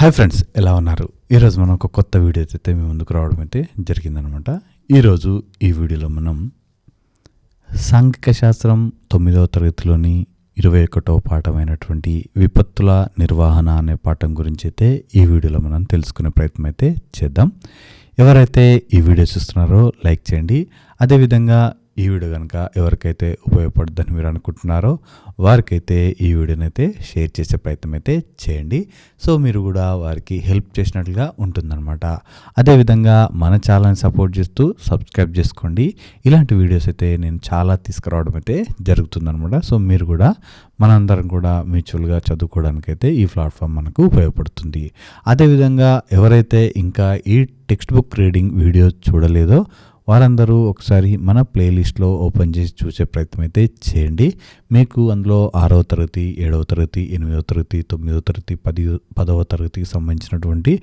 Hi friends ఎలా ఉన్నారు? ఈరోజు మనం ఒక కొత్త వీడియో అయితే మీ ముందుకు రావడం అయితే జరిగిందనమాట. ఈరోజు ఈ వీడియోలో మనం సాంఘిక శాస్త్రం తొమ్మిదవ తరగతిలోని ఇరవై ఒకటవ పాఠమైనటువంటి విపత్తుల నిర్వహణ అనే పాఠం గురించి అయితే ఈ వీడియోలో మనం తెలుసుకునే ప్రయత్నం అయితే చేద్దాం. ఎవరైతే ఈ వీడియో చూస్తున్నారో లైక్ చేయండి. అదేవిధంగా ఈ వీడియో కనుక ఎవరికైతే ఉపయోగపడుద్దని మీరు అనుకుంటున్నారో వారికైతే ఈ వీడియోని అయితే షేర్ చేసే ప్రయత్నం అయితే చేయండి. సో మీరు కూడా వారికి హెల్ప్ చేసినట్లుగా ఉంటుందన్నమాట. అదేవిధంగా మన ఛానల్ని సపోర్ట్ చేస్తూ సబ్స్క్రైబ్ చేసుకోండి. ఇలాంటి వీడియోస్ అయితే నేను చాలా తీసుకురావడం అయితే జరుగుతుందన్నమాట. సో మీరు కూడా మనందరం కూడా మ్యూచువల్గా చదువుకోవడానికైతే ఈ ప్లాట్ఫామ్ మనకు ఉపయోగపడుతుంది. అదేవిధంగా ఎవరైతే ఇంకా ఈ టెక్స్ట్ బుక్ రీడింగ్ వీడియో చూడలేదో వారందరూ ఒకసారి మన ప్లేలిస్ట్లో ఓపెన్ చేసి చూసే ప్రయత్నం అయితే చేయండి. మీకు అందులో ఆరవ తరగతి ఏడవ తరగతి ఎనిమిదవ తరగతి తొమ్మిదవ తరగతి పది పదవ తరగతికి సంబంధించినటువంటి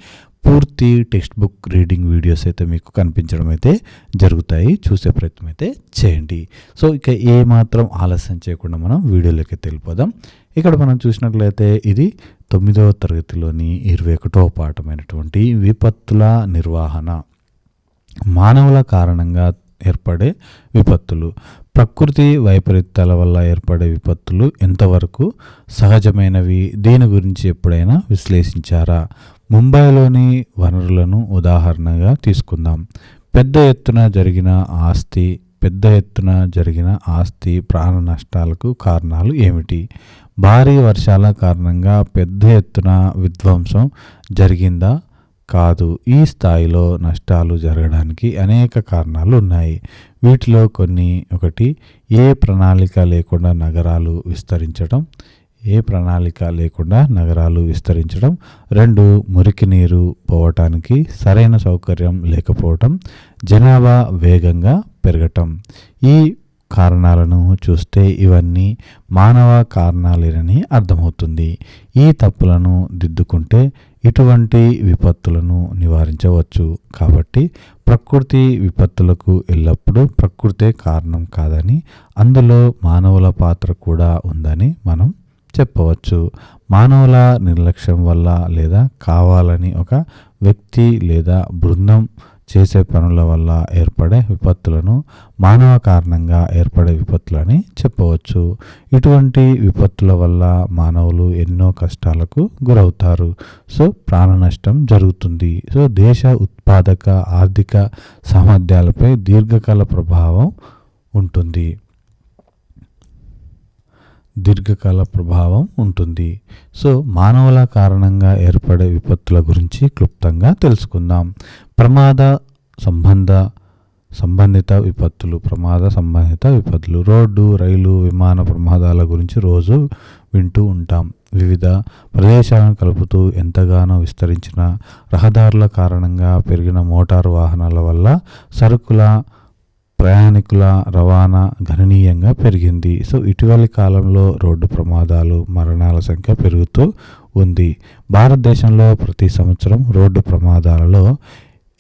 పూర్తి టెక్స్ట్ బుక్ రీడింగ్ వీడియోస్ అయితే మీకు కనిపించడం అయితే జరుగుతాయి. చూసే ప్రయత్నం అయితే చేయండి. సో ఇక ఏ మాత్రం ఆలస్యం చేయకుండా మనం వీడియోలోకి తెలిపోదాం ఇక్కడ మనం చూసినట్లయితే ఇది తొమ్మిదవ తరగతిలోని ఇరవై ఒకటవ పాఠమైనటువంటి విపత్తుల నిర్వహణ. మానవుల కారణంగా ఏర్పడే విపత్తులు ప్రకృతి వైపరీత్యాల వల్ల ఏర్పడే విపత్తులు ఎంతవరకు సహజమైనవి? దీని గురించి ఎప్పుడైనా విశ్లేషించారా? ముంబైలోని వనరులను ఉదాహరణగా తీసుకుందాం. పెద్ద ఎత్తున జరిగిన ఆస్తి పెద్ద ఎత్తున జరిగిన ఆస్తి ప్రాణ నష్టాలకు కారణాలు ఏమిటి? భారీ వర్షాల కారణంగా పెద్ద ఎత్తున విధ్వంసం జరిగిందా? కాదు ఈ స్థాయిలో నష్టాలు జరగడానికి అనేక కారణాలు ఉన్నాయి వీటిలో కొన్ని ఒకటి ఏ ప్రణాళిక లేకుండా నగరాలు విస్తరించడం ఏ ప్రణాళిక లేకుండా నగరాలు విస్తరించడం రెండు మురికి నీరు పోవటానికి సరైన సౌకర్యం లేకపోవటం జనాభా వేగంగా పెరగటం. ఈ కారణాలను చూస్తే ఇవన్నీ మానవ కారణాలేనని అర్థమవుతుంది. ఈ తప్పులను దిద్దుకుంటే ఇటువంటి విపత్తులను నివారించవచ్చు. కాబట్టి ప్రకృతి విపత్తులకు ఎల్లప్పుడూ ప్రకృతే కారణం కాదని అందులో మానవుల పాత్ర కూడా ఉందని మనం చెప్పవచ్చు. మానవుల నిర్లక్ష్యం వల్ల లేదా కావాలని ఒక వ్యక్తి లేదా బృందం చేసే పనుల వల్ల ఏర్పడే విపత్తులను మానవ కారణంగా ఏర్పడే విపత్తులని చెప్పవచ్చు. ఇటువంటి విపత్తుల వల్ల మానవులు ఎన్నో కష్టాలకు గురవుతారు. సో ప్రాణ నష్టం జరుగుతుంది. సో దేశ ఉత్పాదక ఆర్థిక సామర్థ్యాలపై దీర్ఘకాల ప్రభావం ఉంటుంది. దీర్ఘకాల ప్రభావం ఉంటుంది. సో మానవుల కారణంగా ఏర్పడే విపత్తుల గురించి క్లుప్తంగా తెలుసుకుందాం. ప్రమాద సంబంధ సంబంధిత విపత్తులు ప్రమాద సంబంధిత విపత్తులు. రోడ్డు రైలు విమాన ప్రమాదాల గురించి రోజు వింటూ ఉంటాం. వివిధ ప్రదేశాలను కలుపుతూ ఎంతగానో విస్తరించిన రహదారుల కారణంగా పెరిగిన మోటారు వాహనాల వల్ల సరుకుల ప్రయాణికుల రవాణా గణనీయంగా పెరిగింది. సో ఇటీవలి కాలంలో రోడ్డు ప్రమాదాలు మరణాల సంఖ్య పెరుగుతూ ఉంది. భారతదేశంలో ప్రతి సంవత్సరం రోడ్డు ప్రమాదాలలో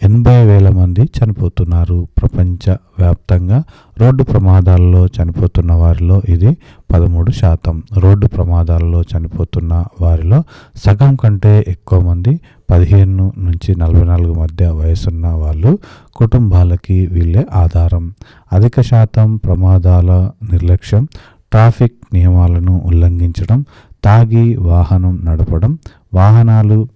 ఎనభై వేల మంది చనిపోతున్నారు ప్రపంచ వ్యాప్తంగా రోడ్డు ప్రమాదాల్లో చనిపోతున్న వారిలో ఇది పదమూడు శాతం. రోడ్డు ప్రమాదాల్లో చనిపోతున్న వారిలో సగం కంటే ఎక్కువ మంది పదిహేను నుంచి నలభై నాలుగు మధ్య వయసున్న వాళ్ళు కుటుంబాలకి వీళ్ళే ఆధారం. అధిక శాతం ప్రమాదాల నిర్లక్ష్యం ట్రాఫిక్ నియమాలను ఉల్లంఘించడం తాగి వాహనం నడపడం వాహనాలు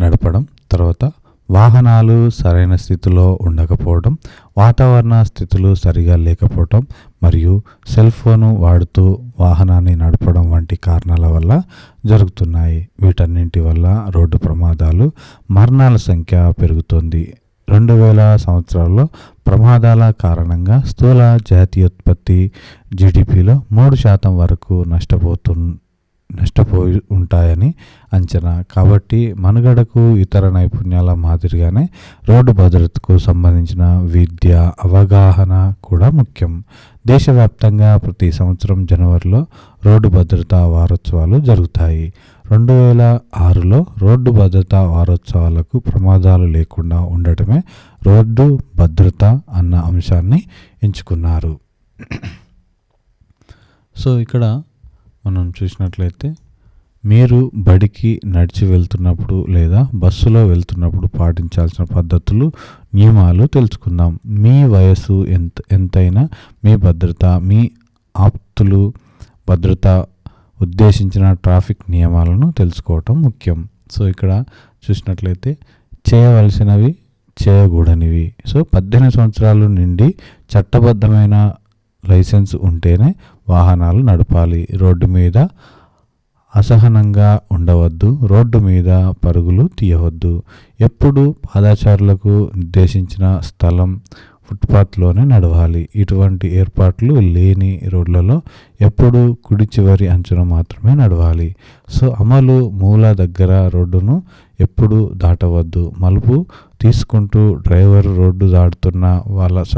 నడపడం తర్వాత వాహనాలు సరైన స్థితిలో ఉండకపోవడం వాతావరణ స్థితులు సరిగా లేకపోవడం మరియు సెల్ ఫోను వాడుతూ వాహనాన్ని నడపడం వంటి కారణాల వల్ల జరుగుతున్నాయి. వీటన్నింటి వల్ల రోడ్డు ప్రమాదాలు మరణాల సంఖ్య పెరుగుతుంది. రెండు వేల సంవత్సరాల్లో ప్రమాదాల కారణంగా స్థూల జాతీయోత్పత్తి జీడిపిలో మూడు శాతం వరకు నష్టపోతు నష్టపోయి ఉంటాయని అంచనా. కాబట్టి మనుగడకు ఇతర నైపుణ్యాల మాదిరిగానే రోడ్డు భద్రతకు సంబంధించిన విద్య అవగాహన కూడా ముఖ్యం. దేశవ్యాప్తంగా ప్రతి సంవత్సరం జనవరిలో రోడ్డు భద్రతా వారోత్సవాలు జరుగుతాయి. రెండు వేల ఆరులో రోడ్డు భద్రతా వారోత్సవాలకు ప్రమాదాలు లేకుండా ఉండటమే రోడ్డు భద్రత అన్న అంశాన్ని ఎంచుకున్నారు. సో ఇక్కడ మనం చూసినట్లయితే మీరు బడికి నడిచి వెళ్తున్నప్పుడు లేదా బస్సులో వెళ్తున్నప్పుడు పాటించాల్సిన పద్ధతులు నియమాలు తెలుసుకుందాం. మీ వయసు ఎంత ఎంతైనా మీ భద్రత మీ ఆప్తులు భద్రత ఉద్దేశించిన ట్రాఫిక్ నియమాలను తెలుసుకోవటం ముఖ్యం. సో ఇక్కడ చూసినట్లయితే చేయవలసినవి చేయకూడనివి. సో పద్దెనిమిది సంవత్సరాలు నుండి చట్టబద్ధమైన లైసెన్స్ ఉంటేనే వాహనాలు నడపాలి. రోడ్డు మీద అసహనంగా ఉండవద్దు. రోడ్డు మీద పరుగులు తీయవద్దు. ఎప్పుడు పాదాచారులకు నిర్దేశించిన స్థలం ఫుట్పాత్లోనే నడవాలి. ఇటువంటి ఏర్పాట్లు లేని రోడ్లలో ఎప్పుడు కుడి చివరి అంచున మాత్రమే నడవాలి. సో అమలు మూల దగ్గర రోడ్డును ఎప్పుడు దాటవద్దు. మలుపు తీసుకుంటూ డ్రైవర్ రోడ్డు దాటుతున్న వాళ్ళ స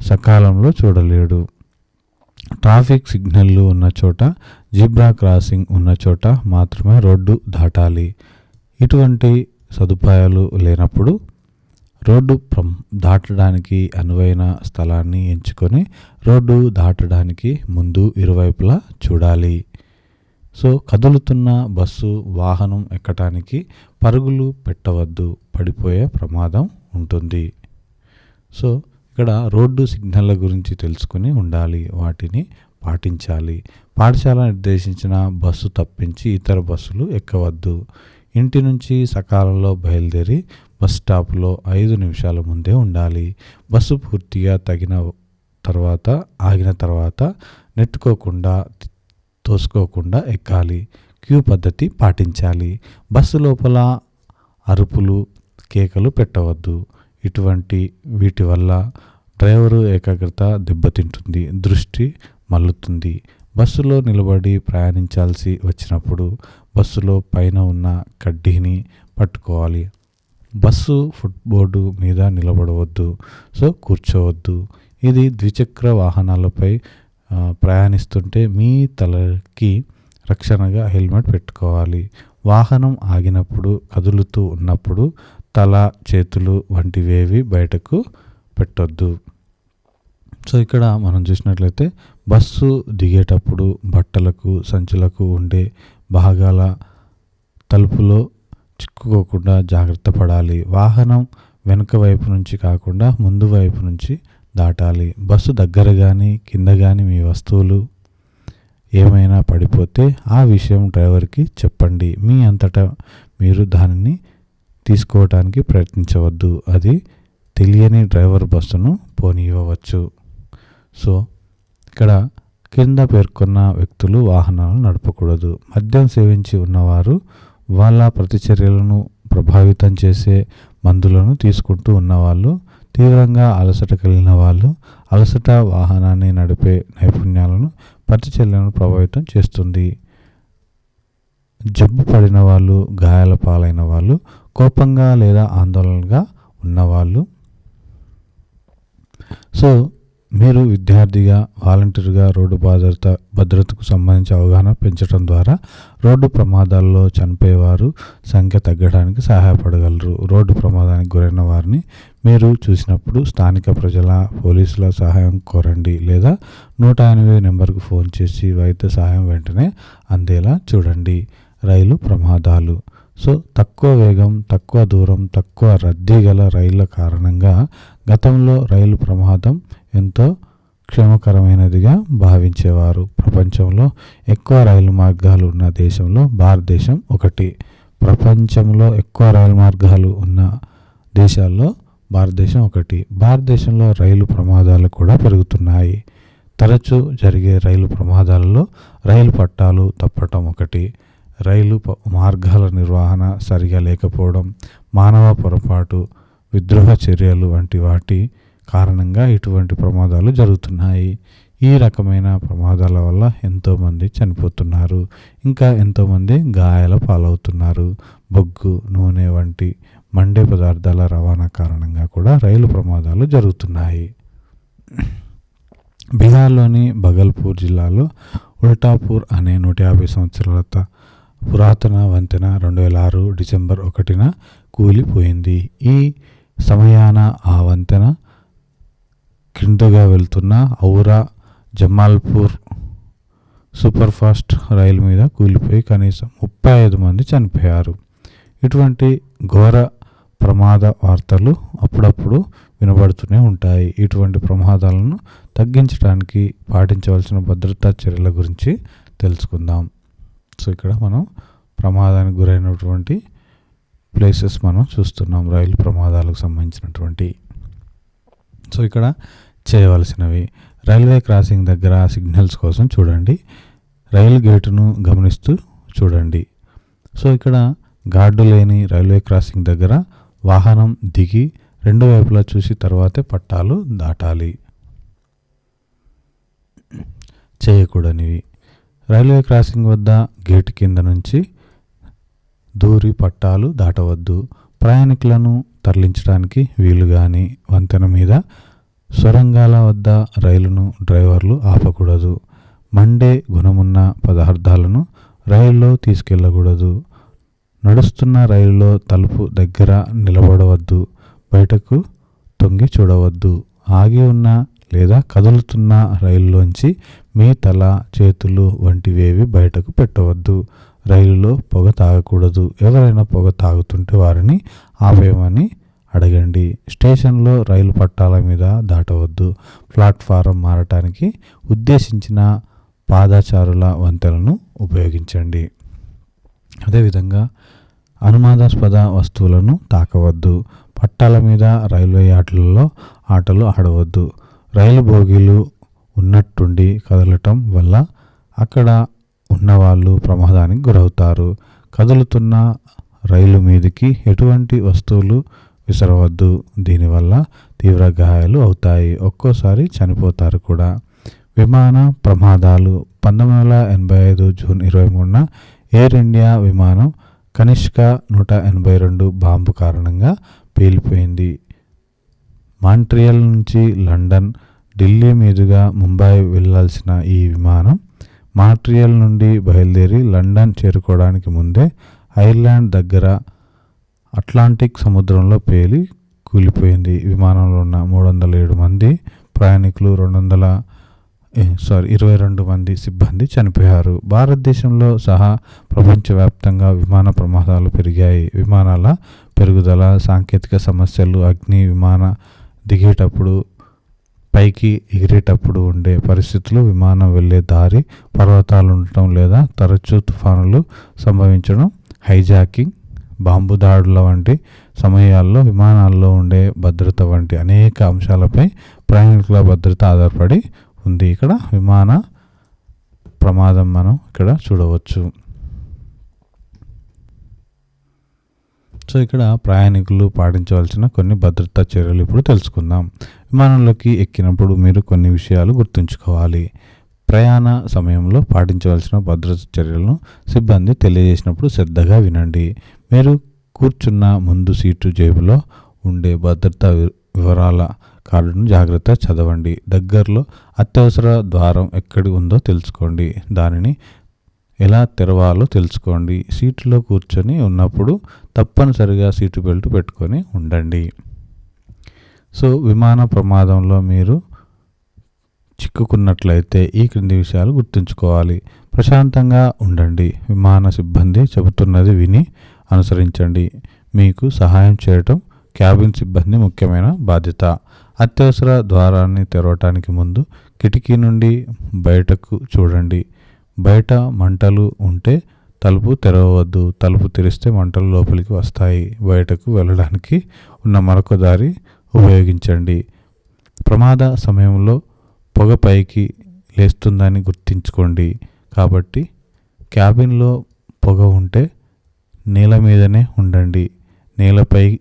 సకాలంలో చూడలేడు. ట్రాఫిక్ సిగ్నల్లు ఉన్న చోట జిబ్రా క్రాసింగ్ ఉన్న చోట మాత్రమే రోడ్డు దాటాలి. ఇటువంటి సదుపాయాలు లేనప్పుడు రోడ్డు దాటడానికి అనువైన స్థలాన్ని ఎంచుకొని రోడ్డు దాటడానికి ముందు ఇరువైపులా చూడాలి. సో కదులుతున్న బస్సు వాహనం ఎక్కటానికి పరుగులు పెట్టవద్దు. పడిపోయే ప్రమాదం ఉంటుంది. సో ఇక్కడ రోడ్డు సిగ్నల్ల గురించి తెలుసుకుని ఉండాలి వాటిని పాటించాలి. పాఠశాల నిర్దేశించిన బస్సు తప్పించి ఇతర బస్సులు ఎక్కవద్దు. ఇంటి నుంచి సకాలంలో బయలుదేరి బస్ స్టాప్లో ఐదు నిమిషాల ముందే ఉండాలి. బస్సు పూర్తిగా తగిన తర్వాత ఆగిన తర్వాత నెట్టుకోకుండా తోసుకోకుండా ఎక్కాలి. క్యూ పద్ధతి పాటించాలి. బస్సు లోపల అరుపులు కేకలు పెట్టవద్దు. ఇటువంటి వీటి వల్ల డ్రైవరు ఏకాగ్రత దెబ్బతింటుంది దృష్టి మల్లుతుంది బస్సులో నిలబడి ప్రయాణించాల్సి వచ్చినప్పుడు బస్సులో పైన ఉన్న కడ్డీని పట్టుకోవాలి. బస్సు ఫుట్బోర్డు మీద నిలబడవద్దు సో కూర్చోవద్దు. ఇది ద్విచక్ర వాహనాలపై ప్రయాణిస్తుంటే మీ తలకి రక్షణగా హెల్మెట్ పెట్టుకోవాలి. వాహనం ఆగినప్పుడు కదులుతూ ఉన్నప్పుడు తల చేతులు వంటివేవి బయటకు పెట్టొద్దు. సో ఇక్కడ మనం చూసినట్లయితే బస్సు దిగేటప్పుడు బట్టలకు సంచులకు ఉండే భాగాల తలుపులో చిక్కుకోకుండా జాగ్రత్త పడాలి. వాహనం వెనుక వైపు నుంచి కాకుండా ముందు వైపు నుంచి దాటాలి. బస్సు దగ్గర కానీ కింద కానీ మీ వస్తువులు ఏమైనా పడిపోతే ఆ విషయం డ్రైవర్కి చెప్పండి. మీ అంతటా మీరు దానిని తీసుకోవటానికి ప్రయత్నించవద్దు. అది తెలియని డ్రైవర్ బస్సును పోనివ్వవచ్చు సో ఇక్కడ కింద పేర్కొన్న వ్యక్తులు వాహనాలను నడపకూడదు. మద్యం సేవించి ఉన్నవారు వాళ్ళ ప్రతిచర్యలను ప్రభావితం చేసే మందులను తీసుకుంటూ ఉన్నవాళ్ళు తీవ్రంగా అలసట కలిగిన వాళ్ళు అలసట వాహనాన్ని నడిపే నైపుణ్యాలను ప్రతిచర్యలను ప్రభావితం చేస్తుంది. జబ్బు పడిన వాళ్ళు గాయాల పాలైన వాళ్ళు కోపంగా లేదా ఆందోళనగా ఉన్నవాళ్ళు సో మీరు విద్యార్థిగా వాలంటీర్గా రోడ్డు భద్రత భద్రతకు సంబంధించి అవగాహన పెంచడం ద్వారా రోడ్డు ప్రమాదాల్లో చనిపోయేవారు సంఖ్య తగ్గడానికి సహాయపడగలరు. రోడ్డు ప్రమాదానికి గురైన వారిని మీరు చూసినప్పుడు స్థానిక ప్రజల పోలీసుల సహాయం కోరండి లేదా నూట ఎనిమిది నెంబర్కు ఫోన్ చేసి వైద్య సహాయం వెంటనే అందేలా చూడండి. రైలు ప్రమాదాలు. సో తక్కువ వేగం తక్కువ దూరం తక్కువ రద్దీ గల రైళ్ళ కారణంగా గతంలో రైలు ప్రమాదం ఎంతో క్షేమకరమైనదిగా భావించేవారు. ప్రపంచంలో ఎక్కువ రైలు మార్గాలు ఉన్న దేశంలో భారతదేశం ఒకటి. ప్రపంచంలో ఎక్కువ రైలు మార్గాలు ఉన్న దేశాల్లో భారతదేశం ఒకటి. భారతదేశంలో రైలు ప్రమాదాలు కూడా పెరుగుతున్నాయి. తరచూ జరిగే రైలు ప్రమాదాలలో రైలు పట్టాలు తప్పటం ఒకటి. రైలు మార్గాల నిర్వహణ సరిగా లేకపోవడం మానవ పొరపాటు విద్రోహ చర్యలు వంటి వాటి కారణంగా ఇటువంటి ప్రమాదాలు జరుగుతున్నాయి. ఈ రకమైన ప్రమాదాల వల్ల ఎంతోమంది చనిపోతున్నారు. ఇంకా ఎంతోమంది గాయాల పాలవుతున్నారు. బొగ్గు నూనె వంటి మండే పదార్థాల రవాణా కారణంగా కూడా రైలు ప్రమాదాలు జరుగుతున్నాయి. బీహార్లోని బగల్పూర్ జిల్లాలో ఉల్టాపూర్ అనే నూట యాభై సంవత్సరాల పురాతన వంతెన రెండు వేల ఆరు డిసెంబర్ ఒకటిన కూలిపోయింది. ఈ సమయాన ఆ వంతెన క్రిందగా వెళ్తున్న ఔరా జమాల్పూర్ సూపర్ఫాస్ట్ రైలు మీద కూలిపోయి కనీసం ముప్పై ఐదు మంది చనిపోయారు. ఇటువంటి ఘోర ప్రమాద వార్తలు అప్పుడప్పుడు వినబడుతూనే ఉంటాయి. ఇటువంటి ప్రమాదాలను తగ్గించడానికి పాటించవలసిన భద్రతా చర్యల గురించి తెలుసుకుందాం. సో ఇక్కడ మనం ప్రమాదానికి గురైనటువంటి ప్లేసెస్ మనం చూస్తున్నాం రైలు ప్రమాదాలకు సంబంధించినటువంటి. సో ఇక్కడ చేయవలసినవి రైల్వే క్రాసింగ్ దగ్గర సిగ్నల్స్ కోసం చూడండి రైలు గేటును గమనిస్తూ చూడండి. సో ఇక్కడ గార్డు లేని రైల్వే క్రాసింగ్ దగ్గర వాహనం దిగి రెండు వైపులా చూసి తర్వాతే పట్టాలు దాటాలి. చేయకూడనివి. రైల్వే క్రాసింగ్ వద్ద గేటు కింద నుంచి దూరి పట్టాలు దాటవద్దు. ప్రయాణికులను తరలించడానికి వీలు కానీ వంతెన మీద సొరంగాల వద్ద రైలును డ్రైవర్లు ఆపకూడదు. మండే గుణమున్న పదార్థాలను రైల్లో తీసుకెళ్ళకూడదు నడుస్తున్న రైలులో తలుపు దగ్గర నిలబడవద్దు. బయటకు తొంగి చూడవద్దు. ఆగి ఉన్న లేదా కదులుతున్న రైలులోంచి మీ తల చేతులు వంటివేవి బయటకు పెట్టవద్దు. రైలులో పొగ తాగకూడదు. ఎవరైనా పొగ తాగుతుంటే వారిని ఆపేయమని అడగండి. స్టేషన్లో రైలు పట్టాల మీద దాటవద్దు. ప్లాట్ఫారం మారటానికి ఉద్దేశించిన పాదాచారుల వంతెనను ఉపయోగించండి. అదేవిధంగా అనుమానాస్పద వస్తువులను తాకవద్దు. పట్టాల మీద రైల్వే ఆటలలో ఆటలు ఆడవద్దు. రైలు బోగీలు ఉన్నట్టుండి కదలటం వల్ల అక్కడ ఉన్నవాళ్ళు ప్రమాదానికి గురవుతారు. కదులుతున్న రైలు మీదికి ఎటువంటి వస్తువులు విసరవద్దు. దీనివల్ల తీవ్ర గాయాలు అవుతాయి. ఒక్కోసారి చనిపోతారు కూడా. విమాన ప్రమాదాలు పంతొమ్మిది వందల ఎనభై ఐదు జూన్ ఇరవై మూడున ఎయిర్ ఇండియా విమానం కనిష్క నూట ఎనభై రెండు బాంబు కారణంగా పేలిపోయింది. మాంట్రియల్ నుంచి లండన్ ఢిల్లీ మీదుగా ముంబై వెళ్ళాల్సిన ఈ విమానం మాంట్రియల్ నుండి బయలుదేరి లండన్ చేరుకోవడానికి ముందే ఐర్లాండ్ దగ్గర అట్లాంటిక్ సముద్రంలో పేలి కూలిపోయింది. విమానంలో ఉన్న మూడు వందల ఏడు మంది ప్రయాణికులు రెండు వందల సారీ ఇరవై రెండు మంది సిబ్బంది చనిపోయారు. భారతదేశంలో సహా ప్రపంచవ్యాప్తంగా విమాన ప్రమాదాలు పెరిగాయి. విమానాల పెరుగుదల సాంకేతిక సమస్యలు అగ్ని విమాన దిగేటప్పుడు పైకి ఎగిరేటప్పుడు ఉండే పరిస్థితులు విమానం వెళ్ళే దారి పర్వతాలు ఉండటం లేదా తరచూ తుఫానులు సంభవించడం హైజాకింగ్ బాంబు దాడుల వంటి సమయాల్లో విమానాల్లో ఉండే భద్రత వంటి అనేక అంశాలపై ప్రయాణికుల భద్రత ఆధారపడి ఉంది. ఇక్కడ విమాన ప్రమాదం మనం ఇక్కడ చూడవచ్చు. సో ఇక్కడ ప్రయాణికులు పాటించవలసిన కొన్ని భద్రతా చర్యలు ఇప్పుడు తెలుసుకుందాం. విమానంలోకి ఎక్కినప్పుడు మీరు కొన్ని విషయాలు గుర్తుంచుకోవాలి. ప్రయాణ సమయంలో పాటించవలసిన భద్రతా చర్యలను సిబ్బంది తెలియజేసినప్పుడు శ్రద్ధగా వినండి. మీరు కూర్చున్న ముందు సీటు జేబులో ఉండే భద్రతా వి- వివరాల కార్డును జాగ్రత్త చదవండి. దగ్గరలో అత్యవసర ద్వారం ఎక్కడి ఉందో తెలుసుకోండి. దానిని ఎలా తెరవాలో తెలుసుకోండి. సీటులో కూర్చొని ఉన్నప్పుడు తప్పనిసరిగా సీటు బెల్ట్ పెట్టుకొని ఉండండి. సో విమాన ప్రమాదంలో మీరు చిక్కుకున్నట్లయితే ఈ క్రింది విషయాలు గుర్తుంచుకోవాలి. ప్రశాంతంగా ఉండండి. విమాన సిబ్బంది చెబుతున్నది విని అనుసరించండి. మీకు సహాయం చేయటం క్యాబిన్ సిబ్బంది ముఖ్యమైన బాధ్యత. అత్యవసర ద్వారాన్ని తెరవటానికి ముందు కిటికీ నుండి బయటకు చూడండి. బయట మంటలు ఉంటే తలుపు తెరవద్దు తలుపు తెరిస్తే మంటలు లోపలికి వస్తాయి. బయటకు వెళ్ళడానికి ఉన్న మరొక దారి ఉపయోగించండి. ప్రమాద సమయంలో పొగ పైకి లేస్తుందని గుర్తుంచుకోండి. కాబట్టి క్యాబిన్లో పొగ ఉంటే నేల మీదనే ఉండండి. నేలపై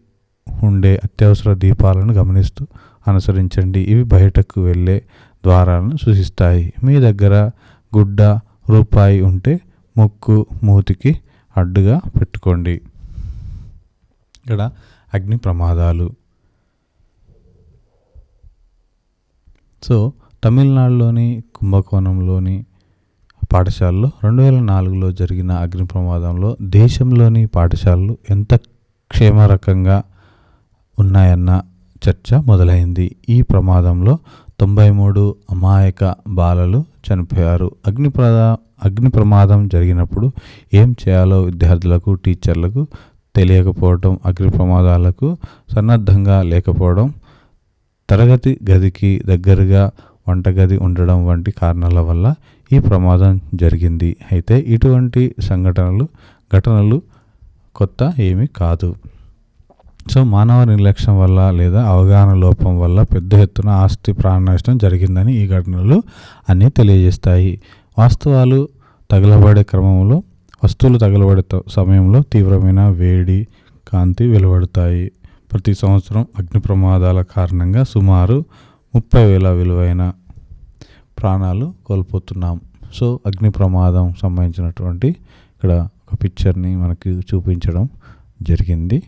ఉండే అత్యవసర దీపాలను గమనిస్తూ అనుసరించండి. ఇవి బయటకు వెళ్ళే ద్వారాలను సూచిస్తాయి. మీ దగ్గర గుడ్డ రూపాయి ఉంటే ముక్కు మూతికి అడ్డుగా పెట్టుకోండి. ఇక్కడ అగ్ని ప్రమాదాలు. సో తమిళనాడులోని కుంభకోణంలోని పాఠశాలలో రెండు వేల నాలుగులో జరిగిన అగ్ని ప్రమాదంలో దేశంలోని పాఠశాలలు ఎంత క్షేమరకంగా ఉన్నాయన్న చర్చ మొదలైంది. ఈ ప్రమాదంలో తొంభై మూడు అమాయక బాలలు చనిపోయారు. అగ్ని ప్రదా అగ్ని ప్రమాదం జరిగినప్పుడు ఏం చేయాలో విద్యార్థులకు టీచర్లకు తెలియకపోవడం అగ్ని ప్రమాదాలకు సన్నద్ధంగా లేకపోవడం తరగతి గదికి దగ్గరగా వంటగది ఉండడం వంటి కారణాల వల్ల ఈ ప్రమాదం జరిగింది. అయితే ఇటువంటి సంఘటనలు ఘటనలు కొత్త ఏమీ కాదు. సో మానవ నిర్లక్ష్యం వల్ల లేదా అవగాహన లోపం వల్ల పెద్ద ఎత్తున ఆస్తి ప్రాణ నష్టం జరిగిందని ఈ ఘటనలు అన్నీ తెలియజేస్తాయి. వాస్తవాలు తగలబడే క్రమంలో వస్తువులు తగలబడే సమయంలో తీవ్రమైన వేడి కాంతి వెలువడతాయి. ప్రతి సంవత్సరం అగ్ని ప్రమాదాల కారణంగా సుమారు ముప్పై వేల విలువైన ప్రాణాలు కోల్పోతున్నాం. సో అగ్ని ప్రమాదం సంబంధించినటువంటి ఇక్కడ ఒక పిక్చర్ని మనకి చూపించడం జరిగింది.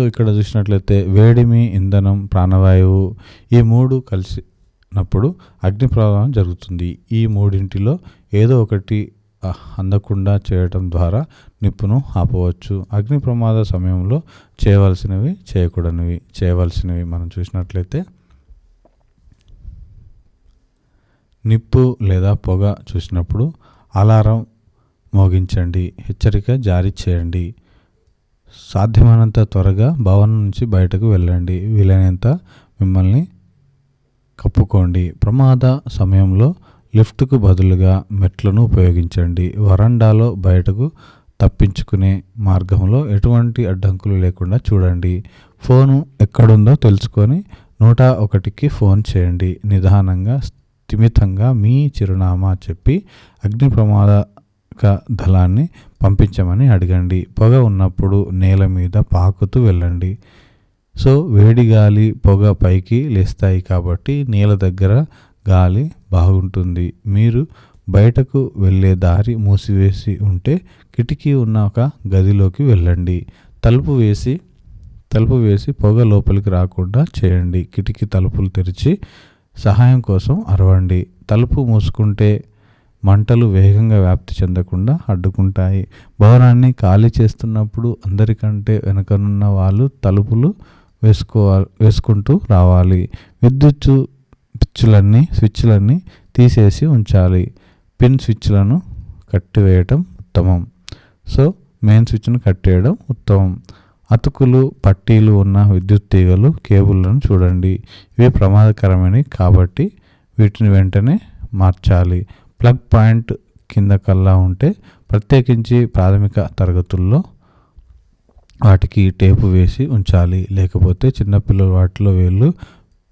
సో ఇక్కడ చూసినట్లయితే వేడిమి ఇంధనం ప్రాణవాయువు ఈ మూడు కలిసినప్పుడు అగ్ని ప్రమాదం జరుగుతుంది. ఈ మూడింటిలో ఏదో ఒకటి అందకుండా చేయటం ద్వారా నిప్పును ఆపవచ్చు. అగ్ని ప్రమాద సమయంలో చేయవలసినవి చేయకూడనివి. చేయవలసినవి మనం చూసినట్లయితే నిప్పు లేదా పొగ చూసినప్పుడు అలారం మోగించండి. హెచ్చరిక జారీ చేయండి. సాధ్యమైనంత త్వరగా భవనం నుంచి బయటకు వెళ్ళండి. వీలైనంత మిమ్మల్ని కప్పుకోండి. ప్రమాద సమయంలో లిఫ్ట్కు బదులుగా మెట్లను ఉపయోగించండి. వరండాలో బయటకు తప్పించుకునే మార్గంలో ఎటువంటి అడ్డంకులు లేకుండా చూడండి. ఫోను ఎక్కడుందో తెలుసుకొని నూట ఒకటికి ఫోన్ చేయండి. నిదానంగా స్థిమితంగా మీ చిరునామా చెప్పి అగ్ని ప్రమాద దళాన్ని పంపించమని అడగండి. పొగ ఉన్నప్పుడు నేల మీద పాకుతూ వెళ్ళండి. సో వేడి గాలి పొగ పైకి లేస్తాయి కాబట్టి నేల దగ్గర గాలి బాగుంటుంది. మీరు బయటకు వెళ్ళే దారి మూసివేసి ఉంటే కిటికీ ఉన్న ఒక గదిలోకి వెళ్ళండి. తలుపు వేసి తలుపు వేసి పొగ లోపలికి రాకుండా చేయండి. కిటికీ తలుపులు తెరిచి సహాయం కోసం అరవండి. తలుపు మూసుకుంటే మంటలు వేగంగా వ్యాప్తి చెందకుండా అడ్డుకుంటాయి. భవనాన్ని ఖాళీ చేస్తున్నప్పుడు అందరికంటే వెనకనున్న వాళ్ళు తలుపులు వేసుకోవాలి వేసుకుంటూ రావాలి. విద్యుత్ స్విచ్లన్నీ స్విచ్లన్నీ తీసేసి ఉంచాలి. పిన్ స్విచ్లను కట్టివేయటం ఉత్తమం. సో మెయిన్ స్విచ్ను కట్టేయడం ఉత్తమం. అతుకులు పట్టీలు ఉన్న విద్యుత్ తీగలు కేబుల్లను చూడండి. ఇవి ప్రమాదకరమైనవి కాబట్టి వీటిని వెంటనే మార్చాలి. ప్లగ్ పాయింట్ కింద కల్లా ఉంటే ప్రత్యేకించి ప్రాథమిక తరగతుల్లో వాటికి టేపు వేసి ఉంచాలి. లేకపోతే చిన్నపిల్లలు వాటిలో వేళ్ళు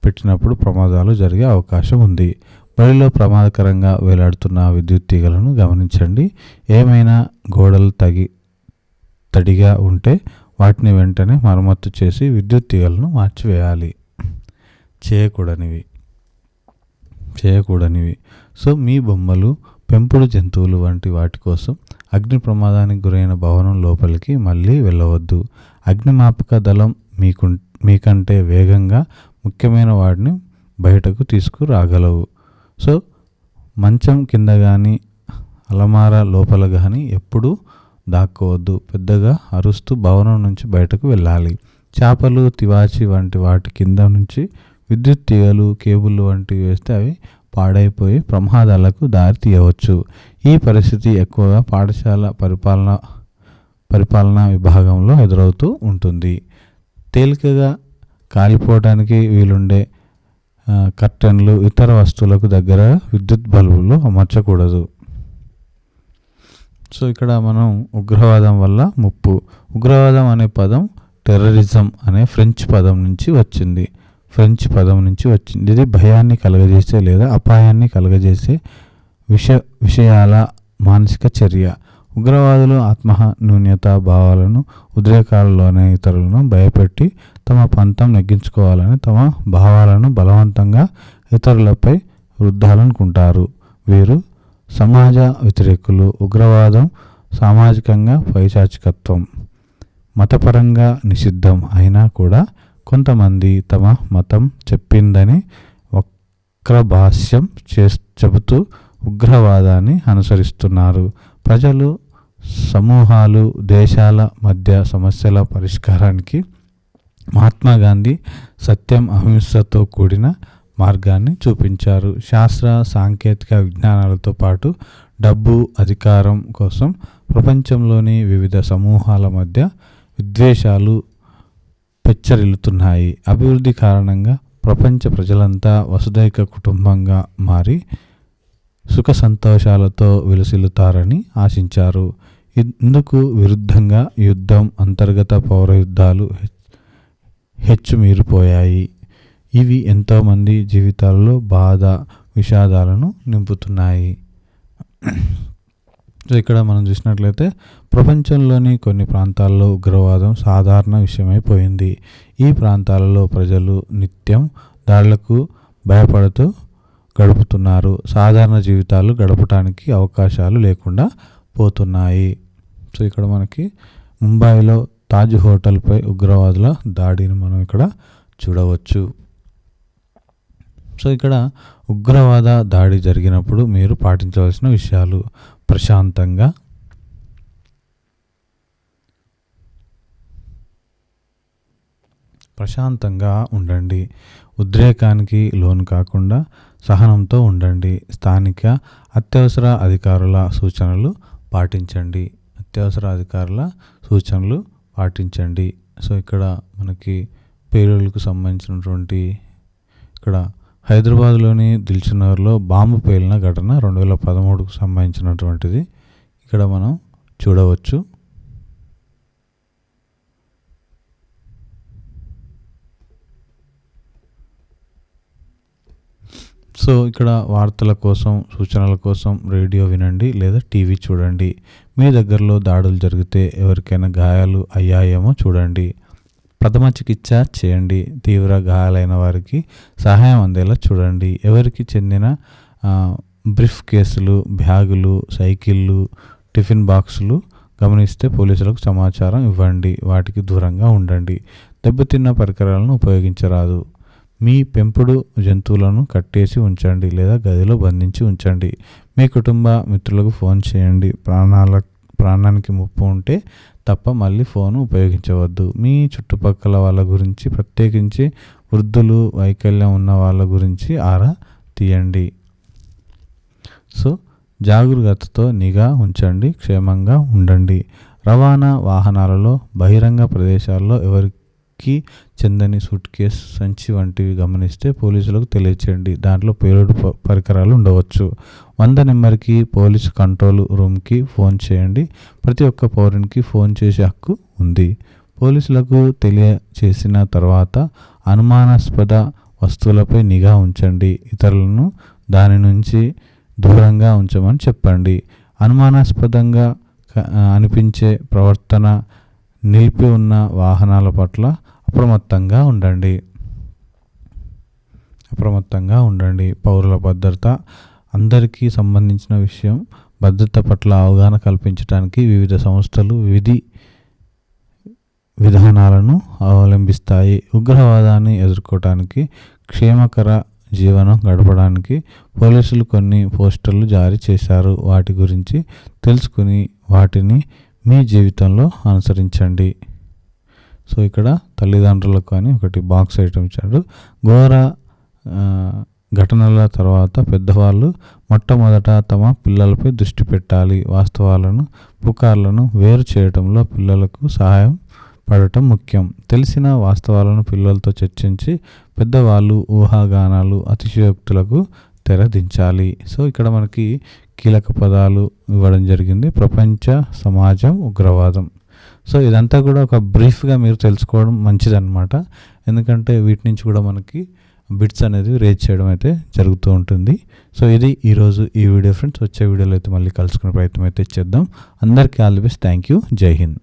పెట్టినప్పుడు ప్రమాదాలు జరిగే అవకాశం ఉంది. బడిలో ప్రమాదకరంగా వేలాడుతున్న విద్యుత్ తీగలను గమనించండి. ఏమైనా గోడలు తగి తడిగా ఉంటే వాటిని వెంటనే మరమ్మతు చేసి విద్యుత్ తీగలను మార్చివేయాలి. చేయకూడనివి. చేయకూడనివి. సో మీ బొమ్మలు పెంపుడు జంతువులు వంటి వాటి కోసం అగ్ని ప్రమాదానికి గురైన భవనం లోపలికి మళ్ళీ వెళ్ళవద్దు. అగ్నిమాపక దళం మీకు మీకంటే వేగంగా ముఖ్యమైన వాటిని బయటకు తీసుకురాగలవు. సో మంచం కింద కానీ అలమార లోపల కానీ ఎప్పుడూ దాక్కోవద్దు. పెద్దగా అరుస్తూ భవనం నుంచి బయటకు వెళ్ళాలి. చేపలు తివాచి వంటి వాటి కింద నుంచి విద్యుత్ తీగలు కేబుల్ వంటివి వేస్తే అవి పాడైపోయి ప్రమాదాలకు దారి తీయవచ్చు. ఈ పరిస్థితి ఎక్కువగా పాఠశాల పరిపాలన పరిపాలనా విభాగంలో ఎదురవుతూ ఉంటుంది. తేలికగా కాలిపోవడానికి వీలుండే కర్టెన్లు ఇతర వస్తువులకు దగ్గర విద్యుత్ బల్బులు అమర్చకూడదు. సో ఇక్కడ మనం ఉగ్రవాదం వల్ల ముప్పు. ఉగ్రవాదం అనే పదం టెర్రరిజం అనే ఫ్రెంచ్ పదం నుంచి వచ్చింది. ఫ్రెంచ్ పదం నుంచి వచ్చింది. ఇది భయాన్ని కలగజేసే లేదా అపాయాన్ని కలగజేసే విష విషయాల మానసిక చర్య. ఉగ్రవాదులు ఆత్మ న్యూన్యత భావాలను ఉద్రేకాలలోనే ఇతరులను భయపెట్టి తమ పంతం నెగ్గించుకోవాలని తమ భావాలను బలవంతంగా ఇతరులపై రుద్దాలనుకుంటారు వీరు సమాజ వ్యతిరేకులు ఉగ్రవాదం సామాజికంగా పైశాచికత్వం మతపరంగా నిషిద్ధం అయినా కూడా కొంతమంది తమ మతం చెప్పిందని వక్రభాష్యం చే చెబుతూ ఉగ్రవాదాన్ని అనుసరిస్తున్నారు. ప్రజలు సమూహాలు దేశాల మధ్య సమస్యల పరిష్కారానికి మహాత్మా గాంధీ సత్యం అహింసతో కూడిన మార్గాన్ని చూపించారు. శాస్త్ర సాంకేతిక విజ్ఞానాలతో పాటు డబ్బు అధికారం కోసం ప్రపంచంలోని వివిధ సమూహాల మధ్య విద్వేషాలు పెచ్చరిల్లుతున్నాయి. అభివృద్ధి కారణంగా ప్రపంచ ప్రజలంతా వసుదైక కుటుంబంగా మారి సుఖ సంతోషాలతో విలసిల్లుతారని ఆశించారు. ఇందుకు విరుద్ధంగా యుద్ధం అంతర్గత పౌర యుద్ధాలు హెచ్చు మీరిపోయాయి. ఇవి ఎంతోమంది జీవితాల్లో బాధ విషాదాలను నింపుతున్నాయి. సో ఇక్కడ మనం చూసినట్లయితే ప్రపంచంలోని కొన్ని ప్రాంతాల్లో ఉగ్రవాదం సాధారణ విషయమైపోయింది ఈ ప్రాంతాలలో ప్రజలు నిత్యం దాడులకు భయపడుతూ గడుపుతున్నారు. సాధారణ జీవితాలు గడపడానికి అవకాశాలు లేకుండా పోతున్నాయి. సో ఇక్కడ మనకి ముంబైలో తాజ్ హోటల్పై ఉగ్రవాదుల దాడిని మనం ఇక్కడ చూడవచ్చు. సో ఇక్కడ ఉగ్రవాద దాడి జరిగినప్పుడు మీరు పాటించవలసిన విషయాలు. ప్రశాంతంగా ప్రశాంతంగా ఉండండి. ఉద్రేకానికి లోను కాకుండా సహనంతో ఉండండి. స్థానిక అత్యవసర అధికారుల సూచనలు పాటించండి. అత్యవసర అధికారుల సూచనలు పాటించండి. సో ఇక్కడ మనకి పేరులకు సంబంధించినటువంటి ఇక్కడ హైదరాబాద్లోని దిల్సునగర్లో బాంబు పేలిన ఘటన రెండు వేల పదమూడుకు సంబంధించినటువంటిది ఇక్కడ మనం చూడవచ్చు. సో ఇక్కడ వార్తల కోసం సూచనల కోసం రేడియో వినండి లేదా టీవీ చూడండి. మీ దగ్గరలో దాడులు జరిగితే ఎవరికైనా గాయాలు అయ్యాయేమో చూడండి. ప్రథమ చికిత్స చేయండి. తీవ్ర గాయాలైన వారికి సహాయం అందేలా చూడండి. ఎవరికి చెందిన బ్రిఫ్ కేసులు బ్యాగులు సైకిళ్ళు టిఫిన్ బాక్సులు గమనిస్తే పోలీసులకు సమాచారం ఇవ్వండి. వాటికి దూరంగా ఉండండి. దెబ్బతిన్న పరికరాలను ఉపయోగించరాదు. మీ పెంపుడు జంతువులను కట్టేసి ఉంచండి లేదా గదిలో బంధించి ఉంచండి. మీ కుటుంబ మిత్రులకు ఫోన్ చేయండి. ప్రాణాల ప్రాణానికి ముప్పు ఉంటే తప్ప మళ్ళీ ఫోన్ ఉపయోగించవద్దు. మీ చుట్టుపక్కల వాళ్ళ గురించి ప్రత్యేకించి వృద్ధులు వైకల్యం ఉన్న వాళ్ళ గురించి ఆరా తీయండి. సో జాగ్రత్తతో నిఘా ఉంచండి క్షేమంగా ఉండండి. రవాణా వాహనాలలో బహిరంగ ప్రదేశాల్లో ఎవరికి చెందని సూట్ కేస్ సంచి వంటివి గమనిస్తే పోలీసులకు తెలియచేయండి. దాంట్లో పేలుడు పరికరాలు ఉండవచ్చు. వంద నెంబర్కి పోలీసు కంట్రోల్ రూమ్కి ఫోన్ చేయండి. ప్రతి ఒక్క పౌరునికి ఫోన్ చేసే హక్కు ఉంది. పోలీసులకు తెలియచేసిన తర్వాత అనుమానాస్పద వస్తువులపై నిఘా ఉంచండి. ఇతరులను దాని నుంచి దూరంగా ఉంచమని చెప్పండి. అనుమానాస్పదంగా అనిపించే ప్రవర్తన నిలిపి ఉన్న వాహనాల పట్ల అప్రమత్తంగా ఉండండి. అప్రమత్తంగా ఉండండి. పౌరుల భద్రత అందరికీ సంబంధించిన విషయం భద్రత పట్ల అవగాహన కల్పించడానికి వివిధ సంస్థలు విధి విధానాలను అవలంబిస్తాయి. ఉగ్రవాదాన్ని ఎదుర్కోవటానికి క్షేమకర జీవనం గడపడానికి పోలీసులు కొన్ని పోస్టర్లు జారీ చేశారు. వాటి గురించి తెలుసుకుని వాటిని మీ జీవితంలో అనుసరించండి. సో ఇక్కడ తల్లిదండ్రులకు అని ఒకటి బాక్స్ ఐటమ్ ఇచ్చాడు. ఘోర ఘటనల తర్వాత పెద్దవాళ్ళు మొట్టమొదట తమ పిల్లలపై దృష్టి పెట్టాలి. వాస్తవాలను పుకార్లను వేరు చేయడంలో పిల్లలకు సహాయం పడటం ముఖ్యం. తెలిసిన వాస్తవాలను పిల్లలతో చర్చించి పెద్దవాళ్ళు ఊహాగానాలు అతిశయోక్తులకు తెరదించాలి సో ఇక్కడ మనకి కీలక పదాలు ఇవ్వడం జరిగింది. ప్రపంచ సమాజం ఉగ్రవాదం. సో ఇదంతా కూడా ఒక బ్రీఫ్గా మీరు తెలుసుకోవడం మంచిదన్నమాట. ఎందుకంటే వీటి నుంచి కూడా మనకి బిట్స్ అనేది రేజ్ చేయడం అయితే జరుగుతూ ఉంటుంది. సో ఇది ఈరోజు ఈ వీడియో ఫ్రెండ్స్ వచ్చే వీడియోలో అయితే మళ్ళీ కలుసుకునే ప్రయత్నం అయితే చేద్దాం. అందరికీ all the best. Thank you జై హింద్